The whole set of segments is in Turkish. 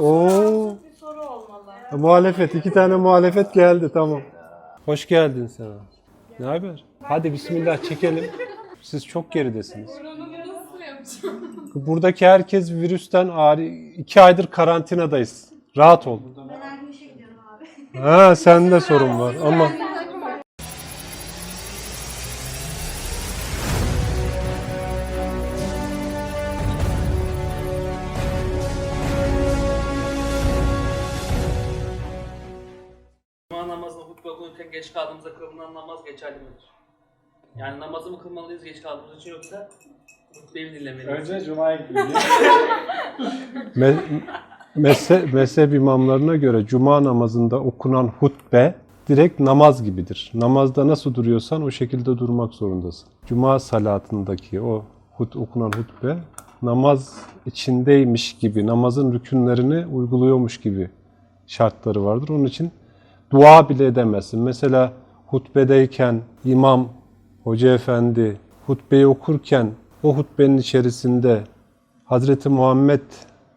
Oo. Bir soru olmalı. Muhalefet. iki tane muhalefet geldi. Tamam. Hoş geldin sen. Ne haber? Hadi bismillah çekelim. Siz çok geridesiniz. Buradaki herkes virüsten ağrı. iki aydır karantinadayız. Rahat ol. Ben her gün işe gidiyorum abi. Ha sende sorun var ama namazını hutbe okunurken geç kaldığımızda kılınan namaz geçerli midir? Yani namazı mı kılmalıyız geç kaldığımız için yoksa hutbeyi mi dinlemeliyiz? Önce Cuma'ya gidiyor. me- mezhe- mezhep imamlarına göre cuma namazında okunan hutbe direkt namaz gibidir. Namazda nasıl duruyorsan o şekilde durmak zorundasın. Cuma salatındaki o hut, okunan hutbe namaz içindeymiş gibi, namazın rükünlerini uyguluyormuş gibi şartları vardır. Onun için dua bile edemezsin. Mesela hutbedeyken imam, hoca efendi hutbeyi okurken o hutbenin içerisinde Hazreti Muhammed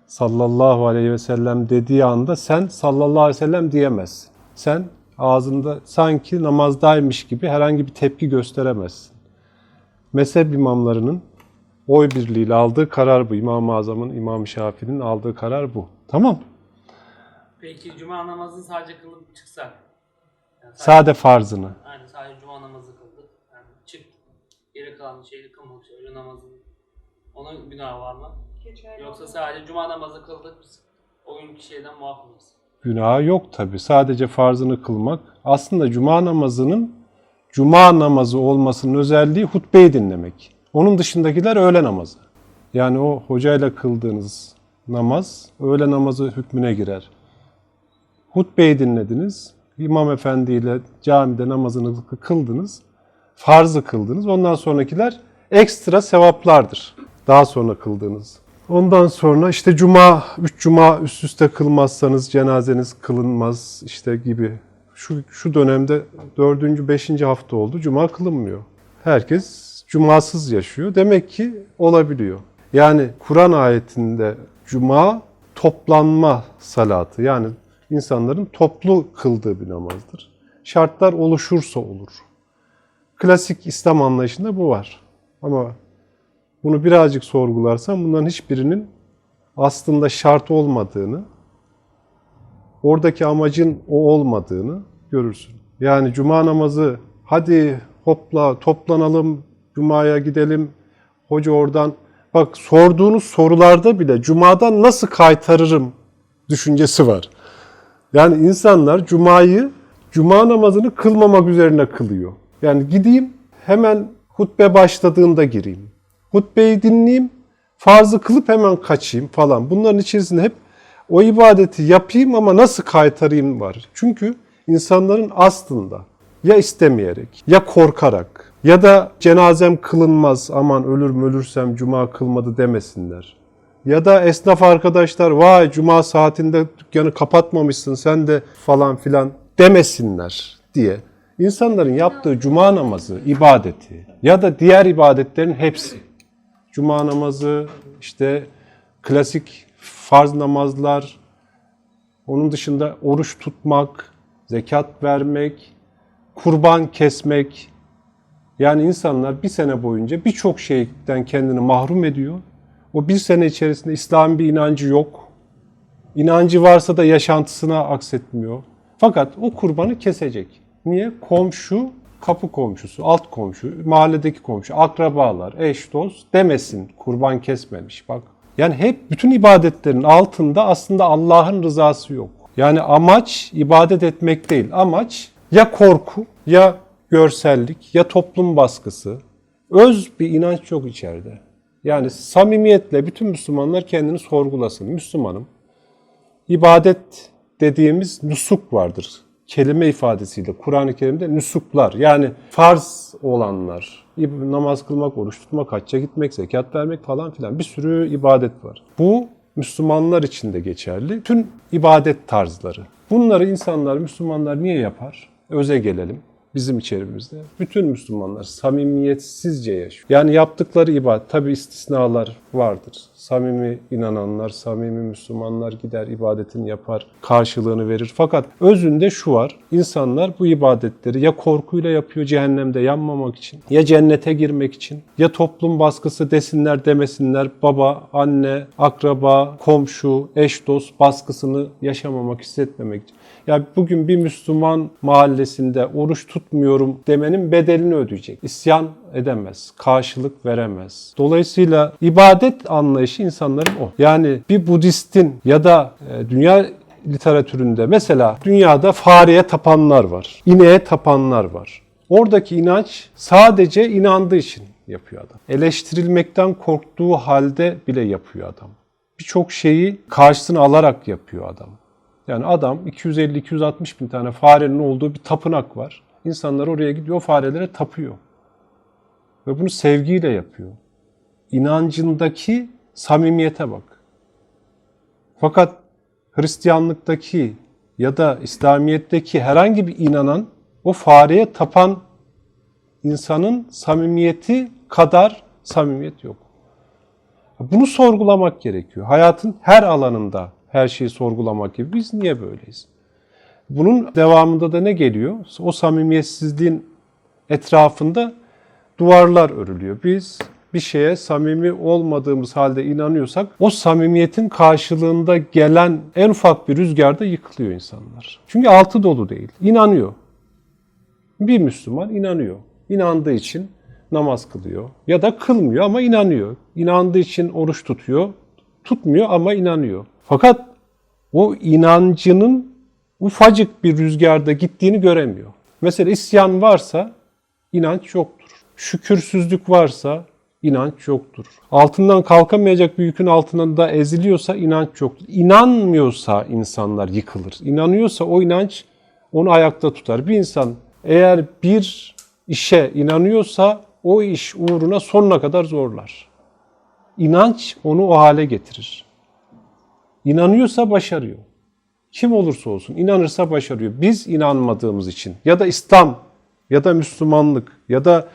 sallallahu aleyhi ve sellem dediği anda sen sallallahu aleyhi ve sellem diyemezsin. Sen ağzında sanki namazdaymış gibi herhangi bir tepki gösteremezsin. Mezhep imamlarının oy birliğiyle aldığı karar bu. İmam-ı Azam'ın, İmam-ı Şafii'nin aldığı karar bu. Tamam. Peki cuma namazını sadece kılıp çıksak? Yani sadece, Sade farzını. yani sadece cuma namazı kıldık. Yani çıktık. Geri kalan şeyi kılmamış. Öğle namazını. Onun günahı var mı? Yoksa sadece cuma namazı kıldık biz o günkü şeyden muaf mıyız? Günahı yok tabi. Sadece farzını kılmak. Aslında cuma namazının cuma namazı olmasının özelliği hutbeyi dinlemek. Onun dışındakiler öğle namazı. Yani o hocayla kıldığınız namaz öğle namazı hükmüne girer. Hutbeyi dinlediniz. İmam efendiyle camide namazını kıldınız. Farzı kıldınız. Ondan sonrakiler ekstra sevaplardır. Daha sonra kıldığınız. Ondan sonra işte cuma, üç cuma üst üste kılmazsanız cenazeniz kılınmaz işte gibi. Şu, şu dönemde dördüncü, beşinci hafta oldu. Cuma kılınmıyor. Herkes cumasız yaşıyor. Demek ki olabiliyor. Yani Kur'an ayetinde cuma toplanma salatı. Yani insanların toplu kıldığı bir namazdır. Şartlar oluşursa olur. Klasik İslam anlayışında bu var. Ama bunu birazcık sorgularsan bunların hiçbirinin aslında şart olmadığını, oradaki amacın o olmadığını görürsün. Yani cuma namazı hadi hopla toplanalım cumaya gidelim hoca oradan bak sorduğunuz sorularda bile cumadan nasıl kaytarırım düşüncesi var. Yani insanlar cumayı cuma namazını kılmamak üzerine kılıyor. Yani gideyim hemen hutbe başladığında gireyim. Hutbeyi dinleyeyim, farzı kılıp hemen kaçayım falan. Bunların içerisinde hep o ibadeti yapayım ama nasıl kaytarayım var. Çünkü insanların aslında ya istemeyerek ya korkarak ya da cenazem kılınmaz aman ölür mü ölürsem cuma kılmadı demesinler. Ya da esnaf arkadaşlar vay cuma saatinde dükkanı kapatmamışsın sen de falan filan demesinler diye. İnsanların yaptığı cuma namazı, ibadeti ya da diğer ibadetlerin hepsi. Cuma namazı, işte klasik farz namazlar, onun dışında oruç tutmak, zekat vermek, kurban kesmek. Yani insanlar bir sene boyunca birçok şeyden kendini mahrum ediyor. O bir sene içerisinde İslam bir inancı yok. İnancı varsa da yaşantısına aksetmiyor. Fakat o kurbanı kesecek. Niye? Komşu, kapı komşusu, alt komşu, mahalledeki komşu, akrabalar, eş, dost demesin kurban kesmemiş. Bak yani hep bütün ibadetlerin altında aslında Allah'ın rızası yok. Yani amaç ibadet etmek değil. Amaç ya korku ya görsellik ya toplum baskısı. Öz bir inanç yok içeride. Yani samimiyetle bütün Müslümanlar kendini sorgulasın. Müslümanım. İbadet dediğimiz nusuk vardır. Kelime ifadesiyle Kur'an-ı Kerim'de nusuklar yani farz olanlar, namaz kılmak, oruç tutmak, hacca gitmek, zekat vermek falan filan bir sürü ibadet var. Bu Müslümanlar için de geçerli. Tüm ibadet tarzları. Bunları insanlar, Müslümanlar niye yapar? Öze gelelim. Bizim içerimizde. Bütün Müslümanlar samimiyetsizce yaşıyor. Yani yaptıkları ibadet, tabi istisnalar vardır. Samimi inananlar, samimi Müslümanlar gider ibadetini yapar, karşılığını verir. Fakat özünde şu var, insanlar bu ibadetleri ya korkuyla yapıyor cehennemde yanmamak için, ya cennete girmek için, ya toplum baskısı desinler demesinler, baba, anne, akraba, komşu, eş dost baskısını yaşamamak, hissetmemek için. Ya bugün bir Müslüman mahallesinde oruç tutmuyorum demenin bedelini ödeyecek. İsyan edemez, karşılık veremez. Dolayısıyla ibadet anlayışı insanların o. Yani bir Budistin ya da e, dünya literatüründe mesela dünyada fareye tapanlar var, ineğe tapanlar var. Oradaki inanç sadece inandığı için yapıyor adam. Eleştirilmekten korktuğu halde bile yapıyor adam. Birçok şeyi karşısına alarak yapıyor adam. Yani adam 250-260 bin tane farenin olduğu bir tapınak var. İnsanlar oraya gidiyor, farelere tapıyor. Ve bunu sevgiyle yapıyor. İnancındaki samimiyete bak. Fakat Hristiyanlıktaki ya da İslamiyet'teki herhangi bir inanan o fareye tapan insanın samimiyeti kadar samimiyet yok. Bunu sorgulamak gerekiyor. Hayatın her alanında her şeyi sorgulamak gibi. Biz niye böyleyiz? Bunun devamında da ne geliyor? O samimiyetsizliğin etrafında duvarlar örülüyor. Biz bir şeye samimi olmadığımız halde inanıyorsak o samimiyetin karşılığında gelen en ufak bir rüzgarda yıkılıyor insanlar. Çünkü altı dolu değil. İnanıyor. Bir Müslüman inanıyor. İnandığı için namaz kılıyor. Ya da kılmıyor ama inanıyor. İnandığı için oruç tutuyor. Tutmuyor ama inanıyor. Fakat o inancının ufacık bir rüzgarda gittiğini göremiyor. Mesela isyan varsa inanç yoktur. Şükürsüzlük varsa inanç yoktur. Altından kalkamayacak bir yükün altında eziliyorsa inanç yoktur. İnanmıyorsa insanlar yıkılır. İnanıyorsa o inanç onu ayakta tutar. Bir insan eğer bir işe inanıyorsa o iş uğruna sonuna kadar zorlar. İnanç onu o hale getirir. İnanıyorsa başarıyor. Kim olursa olsun inanırsa başarıyor. Biz inanmadığımız için ya da İslam ya da Müslümanlık ya da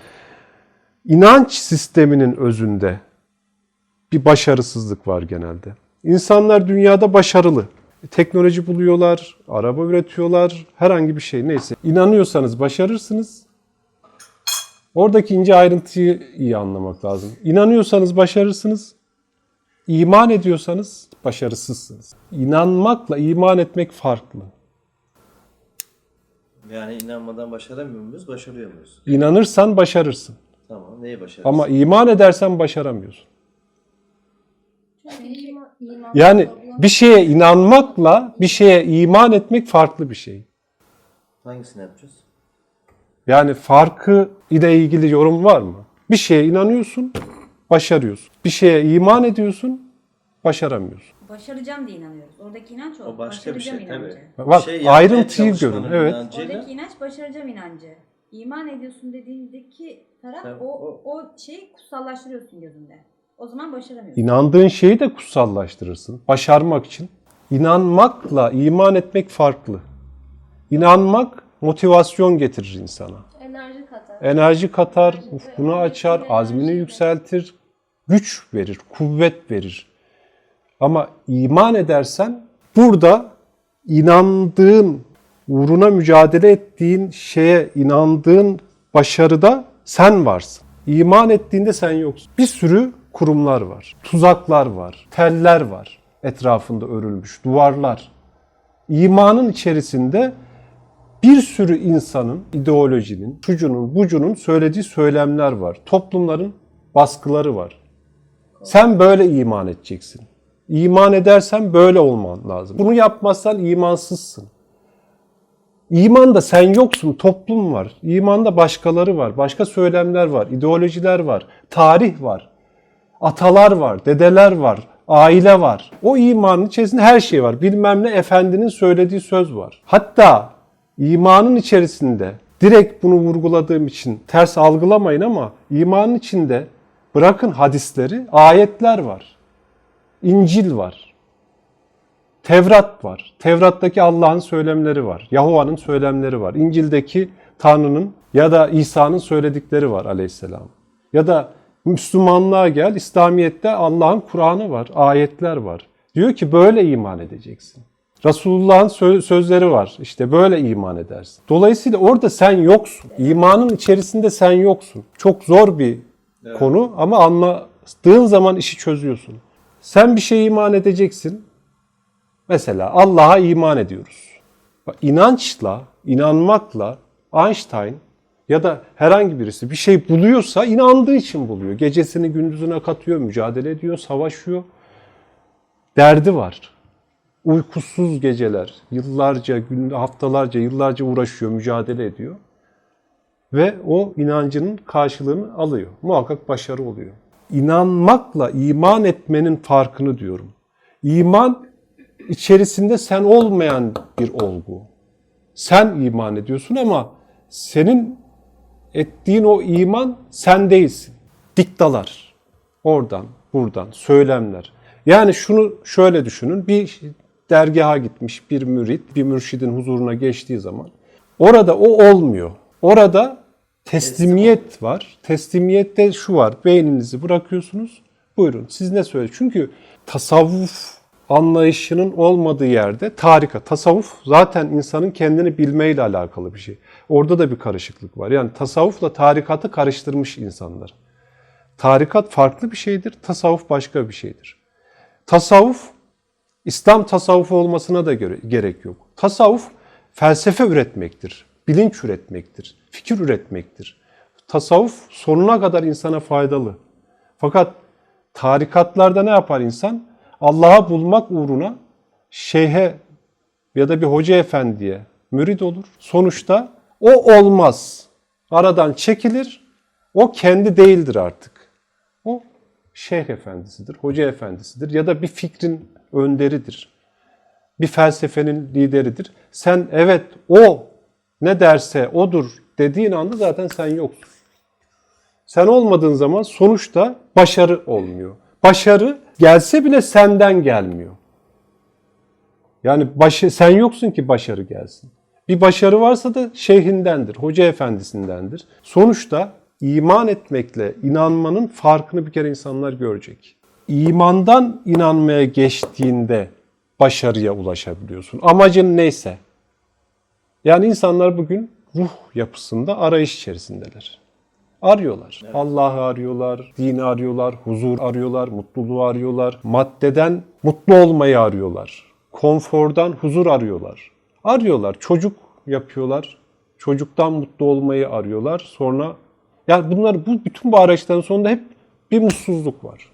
inanç sisteminin özünde bir başarısızlık var genelde. İnsanlar dünyada başarılı. Teknoloji buluyorlar, araba üretiyorlar, herhangi bir şey neyse. İnanıyorsanız başarırsınız. Oradaki ince ayrıntıyı iyi anlamak lazım. İnanıyorsanız başarırsınız. İman ediyorsanız başarısızsınız. İnanmakla iman etmek farklı. Yani inanmadan başaramıyor muyuz, başarıyor muyuz? İnanırsan başarırsın. Tamam, neyi başarırız? Ama iman edersen başaramıyorsun. Çünkü iman, iman Yani bir şeye inanmakla bir şeye iman etmek farklı bir şey. Hangisini yapacağız? Yani farkı ile ilgili yorum var mı? Bir şeye inanıyorsun, başarıyorsun. Bir şeye iman ediyorsun, başaramıyorsun. Başaracağım diye inanıyoruz. Oradaki inanç o. O başka bir şey tabii. inancı. Bak şey yapmaya ayrıntıyı görün. çalışmanın Evet. inancıyla- Oradaki inanç başaracağım inancı. İman ediyorsun dediğindeki taraf Tabii, o, o- o şeyi kutsallaştırıyorsun gözünde. O zaman başaramıyorsun. İnandığın şeyi de kutsallaştırırsın. Başarmak için. İnanmakla iman etmek farklı. İnanmak motivasyon getirir insana. enerji katar. Enerji katar, ufkunu açar, azmini yükseltir, güç verir, kuvvet verir. Ama iman edersen burada inandığın, uğruna mücadele ettiğin şeye inandığın başarıda sen varsın. İman ettiğinde sen yoksun. Bir sürü kurumlar var, tuzaklar var, teller var etrafında örülmüş, duvarlar. İmanın içerisinde bir sürü insanın, ideolojinin, şucunun, bucunun söylediği söylemler var. Toplumların baskıları var. Sen böyle iman edeceksin. İman edersen böyle olman lazım. Bunu yapmazsan imansızsın. İmanda sen yoksun, toplum var. İmanda başkaları var, başka söylemler var, ideolojiler var, tarih var, atalar var, dedeler var, aile var. O imanın içerisinde her şey var. Bilmem ne efendinin söylediği söz var. Hatta imanın içerisinde direkt bunu vurguladığım için ters algılamayın ama imanın içinde bırakın hadisleri, ayetler var. İncil var. Tevrat var. Tevrat'taki Allah'ın söylemleri var. Yahova'nın söylemleri var. İncil'deki Tanrı'nın ya da İsa'nın söyledikleri var aleyhisselam. Ya da Müslümanlığa gel, İslamiyet'te Allah'ın Kur'an'ı var, ayetler var. Diyor ki böyle iman edeceksin. Resulullah'ın sö- sözleri var. İşte böyle iman edersin. Dolayısıyla orada sen yoksun. İmanın içerisinde sen yoksun. Çok zor bir konu ama anladığın zaman işi çözüyorsun. Sen bir şeye iman edeceksin. Mesela Allah'a iman ediyoruz. Bak, İnançla, inanmakla Einstein ya da herhangi birisi bir şey buluyorsa inandığı için buluyor. Gecesini gündüzüne katıyor, mücadele ediyor, savaşıyor. Derdi var. Uykusuz geceler, yıllarca, haftalarca, yıllarca uğraşıyor, mücadele ediyor. Ve o inancının karşılığını alıyor. Muhakkak başarı oluyor. İnanmakla iman etmenin farkını diyorum. İman içerisinde sen olmayan bir olgu. Sen iman ediyorsun ama senin ettiğin o iman sen değilsin. Diktalar. Oradan, buradan, söylemler. Yani şunu şöyle düşünün. Bir dergaha gitmiş bir mürit, bir mürşidin huzuruna geçtiği zaman orada o olmuyor. Orada teslimiyet var. Teslimiyette şu var. Beyninizi bırakıyorsunuz. Buyurun siz ne söyle? Çünkü tasavvuf anlayışının olmadığı yerde tarikat, tasavvuf zaten insanın kendini bilmeyle alakalı bir şey. Orada da bir karışıklık var. Yani tasavvufla tarikatı karıştırmış insanlar. Tarikat farklı bir şeydir, tasavvuf başka bir şeydir. Tasavvuf, İslam tasavvufu olmasına da göre, gerek yok. Tasavvuf felsefe üretmektir, bilinç üretmektir, fikir üretmektir. Tasavvuf sonuna kadar insana faydalı. Fakat tarikatlarda ne yapar insan? Allah'ı bulmak uğruna şeyhe ya da bir hoca efendiye mürid olur. Sonuçta o olmaz. Aradan çekilir. O kendi değildir artık. O şeyh efendisidir, hoca efendisidir ya da bir fikrin önderidir. Bir felsefenin lideridir. Sen evet o ne derse odur dediğin anda zaten sen yoksun. Sen olmadığın zaman sonuçta başarı olmuyor. Başarı gelse bile senden gelmiyor. Yani başı, sen yoksun ki başarı gelsin. Bir başarı varsa da şeyhindendir, hoca efendisindendir. Sonuçta iman etmekle inanmanın farkını bir kere insanlar görecek. İmandan inanmaya geçtiğinde başarıya ulaşabiliyorsun. Amacın neyse. Yani insanlar bugün ruh yapısında arayış içerisindeler. Arıyorlar. Allah'ı arıyorlar, dini arıyorlar, huzur arıyorlar, mutluluğu arıyorlar. Maddeden mutlu olmayı arıyorlar. Konfordan huzur arıyorlar. Arıyorlar. Çocuk yapıyorlar. Çocuktan mutlu olmayı arıyorlar. Sonra yani bunlar bu bütün bu araçların sonunda hep bir mutsuzluk var.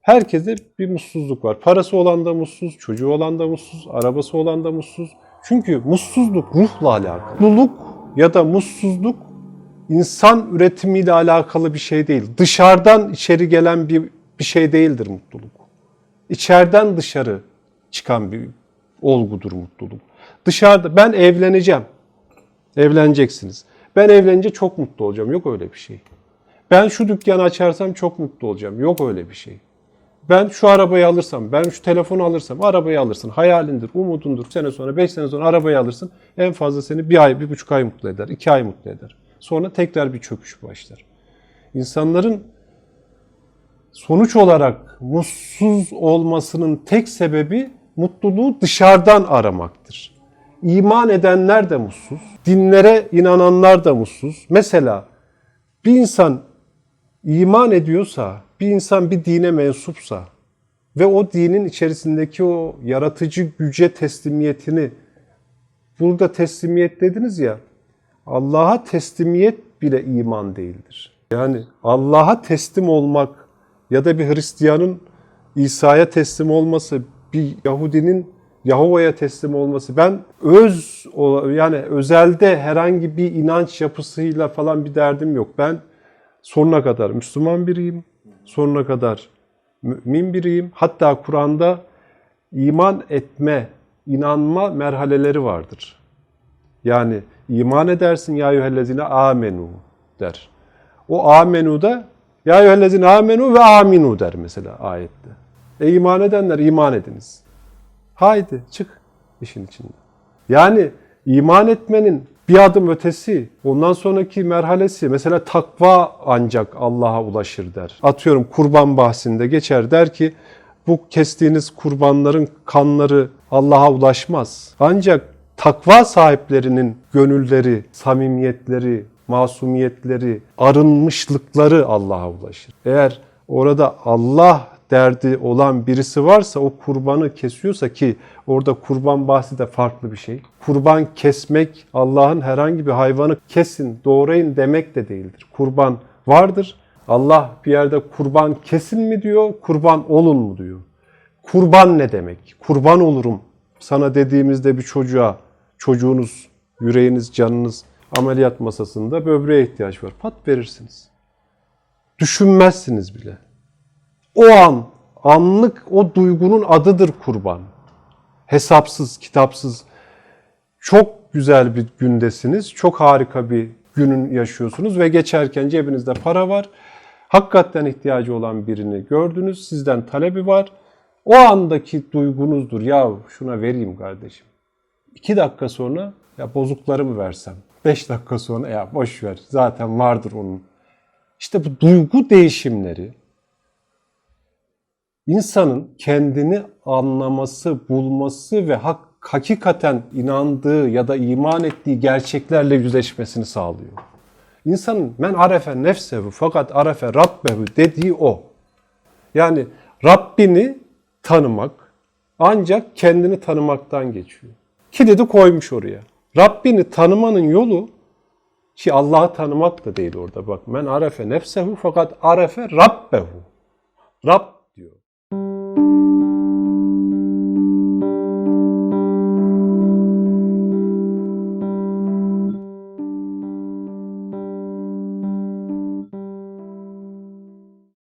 Herkeste bir mutsuzluk var. Parası olan da mutsuz, çocuğu olan da mutsuz, arabası olan da mutsuz. Çünkü mutsuzluk ruhla alakalı. Mutluluk ya da mutsuzluk insan üretimiyle alakalı bir şey değil. Dışarıdan içeri gelen bir, bir şey değildir mutluluk. İçeriden dışarı çıkan bir olgudur mutluluk. Dışarıda ben evleneceğim. Evleneceksiniz. Ben evlenince çok mutlu olacağım. Yok öyle bir şey. Ben şu dükkanı açarsam çok mutlu olacağım. Yok öyle bir şey. Ben şu arabayı alırsam, ben şu telefonu alırsam, arabayı alırsın. Hayalindir, umudundur. Sene sonra, beş sene sonra arabayı alırsın. En fazla seni bir ay, bir buçuk ay mutlu eder. iki ay mutlu eder. Sonra tekrar bir çöküş başlar. İnsanların sonuç olarak mutsuz olmasının tek sebebi mutluluğu dışarıdan aramaktır. İman edenler de mutsuz, dinlere inananlar da mutsuz. Mesela bir insan iman ediyorsa, bir insan bir dine mensupsa ve o dinin içerisindeki o yaratıcı güce teslimiyetini burada teslimiyet dediniz ya Allah'a teslimiyet bile iman değildir. Yani Allah'a teslim olmak ya da bir Hristiyanın İsa'ya teslim olması, bir Yahudinin Yahova'ya teslim olması. Ben öz yani özelde herhangi bir inanç yapısıyla falan bir derdim yok. Ben sonuna kadar Müslüman biriyim. Sonuna kadar mümin biriyim. Hatta Kur'an'da iman etme, inanma merhaleleri vardır. Yani iman edersin ya eyyühellezine amenu der. O amenu da ya eyyühellezine amenu ve aminu der mesela ayette. E iman edenler iman ediniz. Haydi çık işin içinden. Yani iman etmenin bir adım ötesi, ondan sonraki merhalesi mesela takva ancak Allah'a ulaşır der. Atıyorum kurban bahsinde geçer der ki bu kestiğiniz kurbanların kanları Allah'a ulaşmaz. Ancak takva sahiplerinin gönülleri, samimiyetleri, masumiyetleri, arınmışlıkları Allah'a ulaşır. Eğer orada Allah derdi olan birisi varsa o kurbanı kesiyorsa ki orada kurban bahsi de farklı bir şey. Kurban kesmek Allah'ın herhangi bir hayvanı kesin, doğrayın demek de değildir. Kurban vardır. Allah bir yerde kurban kesin mi diyor, kurban olun mu diyor. Kurban ne demek? Kurban olurum. Sana dediğimizde bir çocuğa, çocuğunuz, yüreğiniz, canınız ameliyat masasında böbreğe ihtiyaç var. Pat verirsiniz. Düşünmezsiniz bile. O an, anlık o duygunun adıdır kurban. Hesapsız, kitapsız. Çok güzel bir gündesiniz. Çok harika bir günün yaşıyorsunuz ve geçerken cebinizde para var. Hakikaten ihtiyacı olan birini gördünüz. Sizden talebi var. O andaki duygunuzdur. Ya şuna vereyim kardeşim. İki dakika sonra ya bozuklarımı versem. Beş dakika sonra ya boş ver zaten vardır onun. İşte bu duygu değişimleri insanın kendini anlaması, bulması ve hak, hakikaten inandığı ya da iman ettiği gerçeklerle yüzleşmesini sağlıyor. İnsanın men arefe nefsehu fakat arefe rabbehu dediği o. Yani Rabbini tanımak ancak kendini tanımaktan geçiyor. Ki dedi koymuş oraya. Rabbini tanımanın yolu ki Allah'ı tanımak da değil orada bak. Men arefe nefsehu fakat arefe rabbehu. Rab